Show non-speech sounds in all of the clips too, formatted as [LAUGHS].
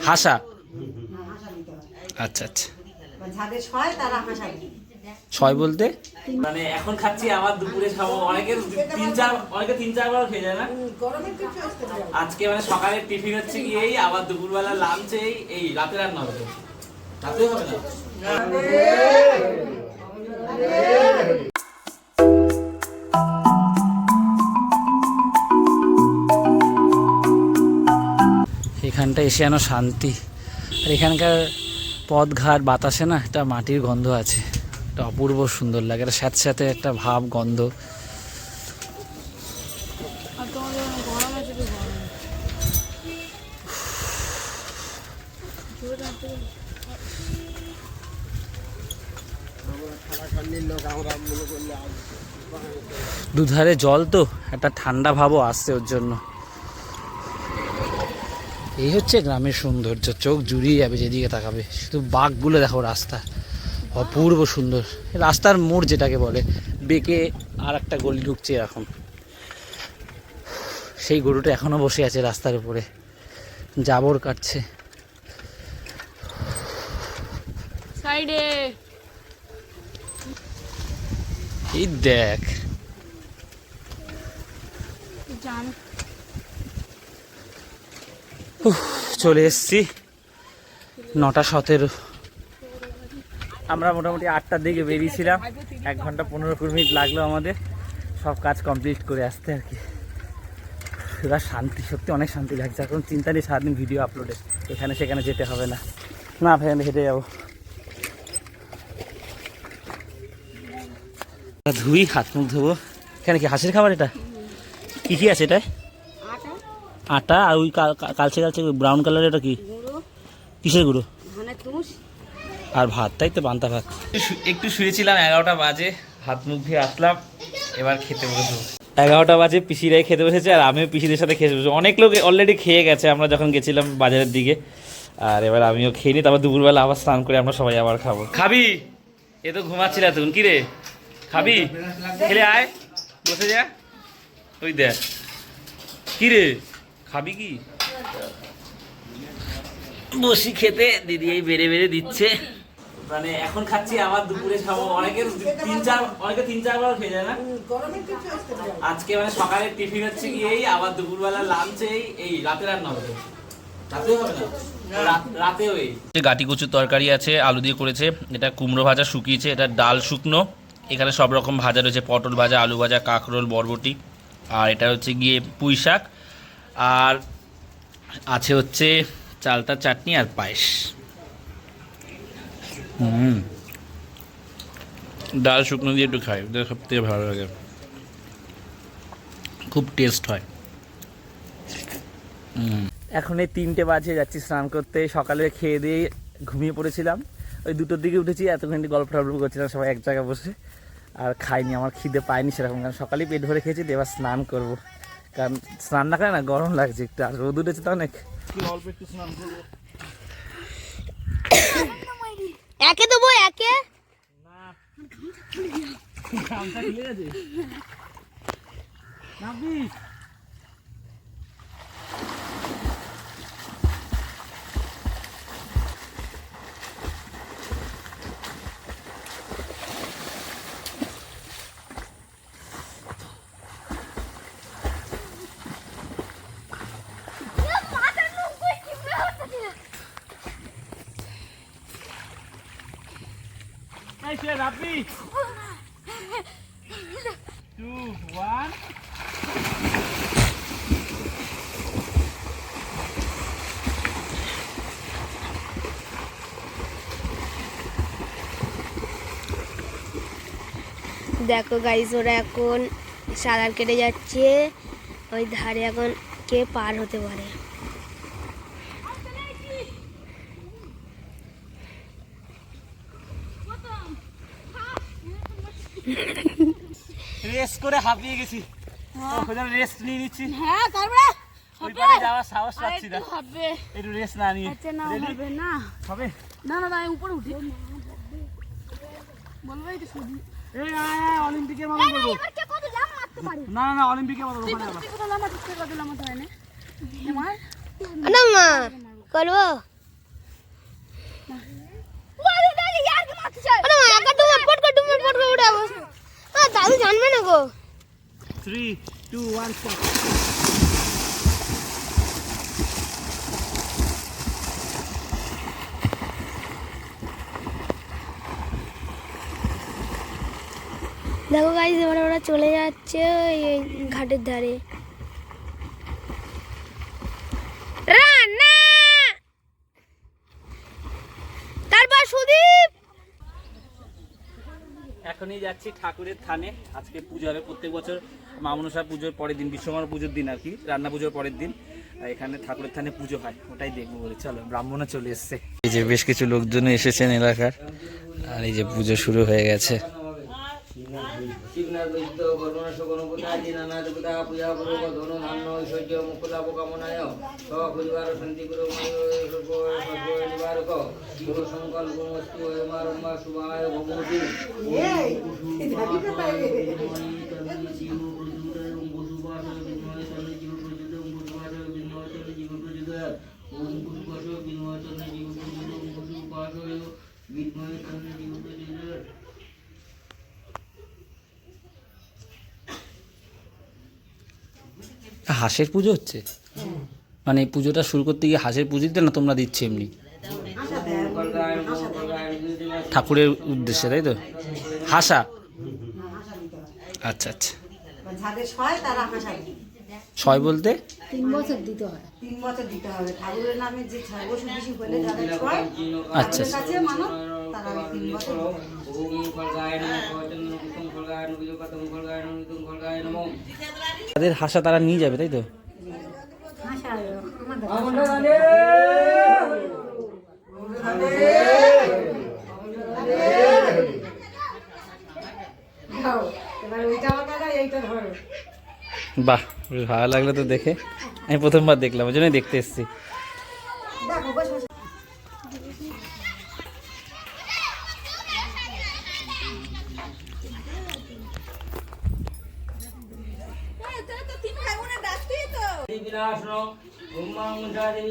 হাসা? হ্যাঁ, হয়। আচ্ছা আচ্ছা। যাদের ছয় তারা হাসা ছয় বলতে? মানে এখন খাচ্ছি আবার দুপুরে খাব। অনেকে তিন চার অনেকে তিন চারবার খেয়ে যায় না? আজকে মানে সকালে টিফিন হচ্ছে কি এই আবার দুপুরবেলা লাঞ্চ এই এই রাতে রান্না হবে রাতে হবে না? এখানটা এসে যেন শান্তি। আর এখানকার পথঘাট বাতাসে না একটা মাটির গন্ধ আছে। একটা অপূর্ব সুন্দর লাগে একটা স্যাঁত স্যাঁতে একটা ভাব গন্ধ। দুধারে জল তো একটা ঠান্ডা ভাবও আসছে ওর জন্য। এই হচ্ছে গ্রামের সৌন্দর্য চোখ জুড়িয়ে যাবে যেদিকে তাকাবে। শুধু বাঘগুলো দেখো রাস্তা অপূর্ব সুন্দর। রাস্তার মোড় যেটাকে বলে বেঁকে আর একটা গলি ঢুকছে এখন সেই গরুটা এখনও বসে আছে রাস্তার উপরে। জাবর কাটছে। সাইডে। এই দেখ। জান চলে এসছি। নটা সতেরো। আমরা মোটামুটি আটটার দিকে বেরিয়েছিলাম। এক ঘণ্টা পনেরো কুড়ি মিনিট লাগল আমাদের। সব কাজ কমপ্লিট করে আসতে আর কি। এবার শান্তি, সত্যি অনেক শান্তি লাগছে। এখন চিন্তা নেই সারাদিন ভিডিও আপলোডে এখানে সেখানে যেতে হবে না। না ভাই হেঁটে যাব। ধুই, হাত মুখ ধোবো। এখানে কি হাঁসের খাবার এটা? কী কী আছে এটা আটা আটা আর ওই কাল- কাল- কালচে কালচে ব্রাউন কালার এটা কি? কিসের গুঁড়ো? আর ভাত তাই তো পান্তা ভাত। একটু শুয়েছিলাম এগারোটা বাজে হাত মুখ ধুয়ে আসলাম এবার খেতে বসবো। এগারোটা বাজে পিসিরাই খেতে বসেছে আর আমিও পিসিদের সাথে খেতে বসেছি অনেক লোক অলরেডি খেয়ে গেছে আমরা যখন গেছিলাম বাজারের দিকে আর এবার আমিও খেয়ে নিই তারপর দুপুরবেলা আবার স্নান করে আমরা সবাই আবার খাব। খাবি? এ তো ঘুমাচ্ছিল তুমি কি রে? খাবি? খেলে আয় বসে যা। ওই দেখ। কি রে? খাবি কি? বসি খেতে দিদি এই বেড়ে বেড়ে দিচ্ছে। মানে এখন খাচ্ছি আবার দুপুরে খাব। অনেকে তিন চার অনেকে তিন চারবার খেয়ে যায় না? আজকে মানে সকালের টিফিন হচ্ছে কি এই আবার দুপুরবেলা লাঞ্চ এই এই রাতে রান্না হবে রাতে না গাটি কচুর তরকারি আছে আলু দিয়ে করেছে এটা কুমড়ো ভাজা শুকিয়েছে এটা ডাল শুকনো। এখানে সব রকম ভাজা রয়েছে পটল ভাজা আলু ভাজা কাঁকরোল বরবটি। আর এটা হচ্ছে গিয়ে পুঁই শাক আর আছে হচ্ছে চালতার চাটনি আর পায়েস। হুম। ডাল শুকনো দিয়ে একটু খাই সব থেকে ভালো লাগে। খুব টেস্ট হয়। এখন এই তিনটে বাজে, যাচ্ছি স্নান করতে। সকালে খেয়ে দিয়ে ঘুমিয়ে পড়েছিলাম। ওই দুটোর দিকে উঠেছি, এতক্ষণ গল্প টল্প করছিলাম, সবাই এক জায়গায় বসে। আর খাইনি, আমার খিদে পাইনি সেরকম কারণ সকালেই পেট ভরে খেয়েছি এবার স্নান করব। কারণ স্নান না করে না গরম লাগছে একটু আর রোদ উঠেছে তো অনেক। একে দেবো একে? দেখো গাইজ ওরা এখন সাঁতার কেটে যাচ্ছে। ওই ধারে এখন কে পার হতে পারে? রেস্ট করে হাঁপিয়ে গেছি। রেস্ট নিয়ে নিচ্ছি। হ্যাঁ তারপরে? ওই পারে যাওয়ার সাহস পাচ্ছি না। হবে। একটু রেস্ট না নিয়ে। আচ্ছা না হবে না। হবে? না না আমি উপরে উঠি। বলব এই তো শুধু। এই আয়, আয়, অলিম্পিকের মতো করব। এবার কে কত লাভ মারতে পারি? না না না অলিম্পিকের মতো তুই ওখানে কত তুই কত লাভ মারতে কত লাভ মারতে হয় না। আমার না মা করব। দাদু থ্রি one, stop. দেখো গাইজ এবার ওরা চলে যাচ্ছে ওই ঘাটের ধারে রান্না তারপর সুদীপ এখনই যাচ্ছি ঠাকুরের থানে। আজকে পুজো হবে প্রত্যেক বছর। মা মনসা পুজোর পরের দিন, বিশ্বকর্মা পুজোর দিন আর কি, রান্না পুজোর পরের দিন। এখানে ঠাকুরের থানে পুজো হয়, ওটাই দেখব বলে। চলো, ব্রাহ্মণও চলে এসছে। এই যে বেশ কিছু লোকজন এসেছেন এলাকার। আর এই যে পুজো শুরু হয়ে গেছে। শিবনাথ গণনা গণপতি নানা দেবতা পূজা পূর্বক ধনু, ধান্য, ঐশ্বর্য মুকুলাভ কামনায় সপরিবার শান্তি গুরু নিবারক গুরু সংকল্প মস্তু মারম্বা শুভায় ভগবতী পাইবে। হাঁসের পুজো হচ্ছে? মানে পুজোটা শুরু করতে গিয়ে হাঁসের পুজো দিতে না তোমরা দিচ্ছে এমনি? ঠাকুরের উদ্দেশ্যে তাই তো? হাসা? আচ্ছা আচ্ছা। ছয় বলতে? তিন বছর দিতে হবে ঠাকুরের নামে যে ছয় বছর বেশি হলে যাদের ছয় আচ্ছা কাছে মানো তারা তিন বছর নমঃ নমঃ নমঃ। তাদের হাসা তারা নিয়ে যাবে, তাই তো? বাহ ভালো লাগল তো দেখে। আমি প্রথমবার দেখলাম, ওই জন্যই দেখতে এসেছি।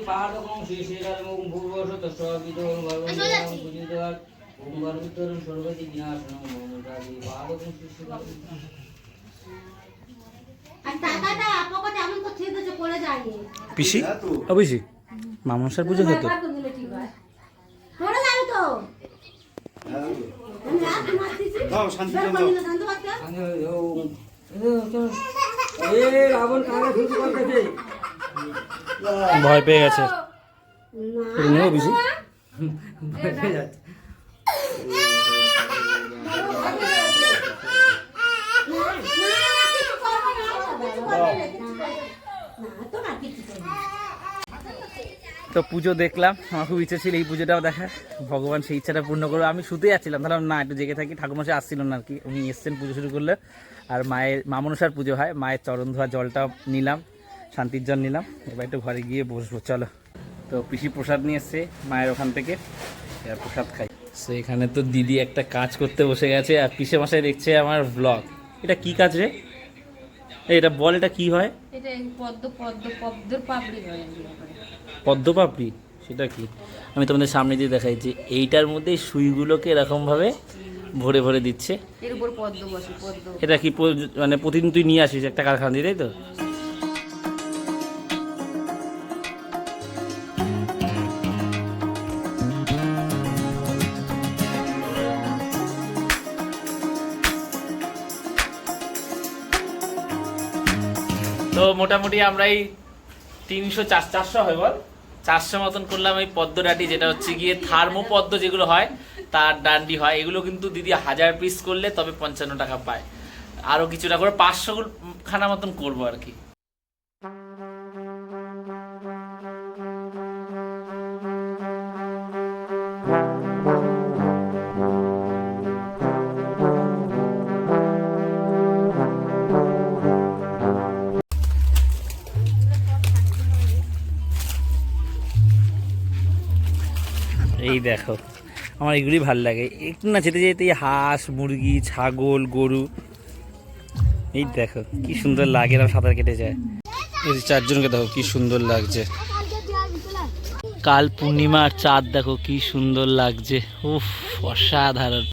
বিনাশন শ্রী শ্রীরামং ভগবান ওম সর্বতি বিনাশন মুঞ্চাদেবী পাদকং শ্রী শ্রীরামং পিসি মামনসার পুজো হতো শান্ত বাচ্চা পেয়ে গেছে। কানে শুরু করতেছে ভয় পেয়ে গেছে [LAUGHS] এটা নেব পিসি তো না কিছু করবে না। তো পুজো দেখলাম। আমার খুব ইচ্ছে ছিল এই পুজোটাও দেখার। ভগবান সেই ইচ্ছাটা পূর্ণ করবে। আমি শুতে যাচ্ছিলাম। তাহলে না একটু জেগে থাকি। ঠাকুরমশাই আসছিল না আর কি। উনি এসছেন পুজো শুরু করলে। আর মায়ের মামনসার পুজো হয়। মায়ের চরণ ধোয়া জলটা নিলাম শান্তির জল নিলাম। এবার একটু ঘরে গিয়ে বসবো। চলো। তো পিসি প্রসাদ নিয়ে এসছে মায়ের ওখান থেকে। এবার প্রসাদ খাই। সো এখানে তো দিদি একটা কাজ করতে বসে গেছে। আর পিসে মশাই দেখছে আমার ব্লগ এটা কি কাজ রে? এটা বল এটা কি হয়? এটা পদ্ম পদ্ম পদ্মর পাপড়ি হয়। পদ্মপাপড়ি সেটা কি? আমি তোমাদের সামনে দিয়ে দেখাই যে এইটার মধ্যে সুইগুলোকে এরকমভাবে ভরে ভরে দিচ্ছে। এটা কি মানে প্রতিদিন তুই নিয়ে আসিস একটা কারখানা দিয়ে তাই তো? তো মোটামুটি আমরা এই তিনশো চার চারশো হয় বল? চারশো মতন করলাম এই পদ্ম ডাটি যেটা হচ্ছে গিয়ে থার্মো পদ্ম যেগুলো হয়, তার ডান্ডি হয়। এগুলো কিন্তু দিদি হাজার পিস করলে তবে পঞ্চান্ন টাকা পায়। আরও কিছুটা করে পাঁচশো খানা মতন করব আর কি। এই দেখো, আমার এগুলি ভালো লাগে। একটু না যেতে যেতে হাঁস, মুরগি, ছাগল, গরু। এই দেখো, কি সুন্দর লাগে এরকম সাঁতার কেটে যায়। এই চারজনকে দেখো, কি সুন্দর লাগছে। কাল পূর্ণিমার চাঁদ দেখো, কি সুন্দর লাগছে। উফ, অসাধারণ।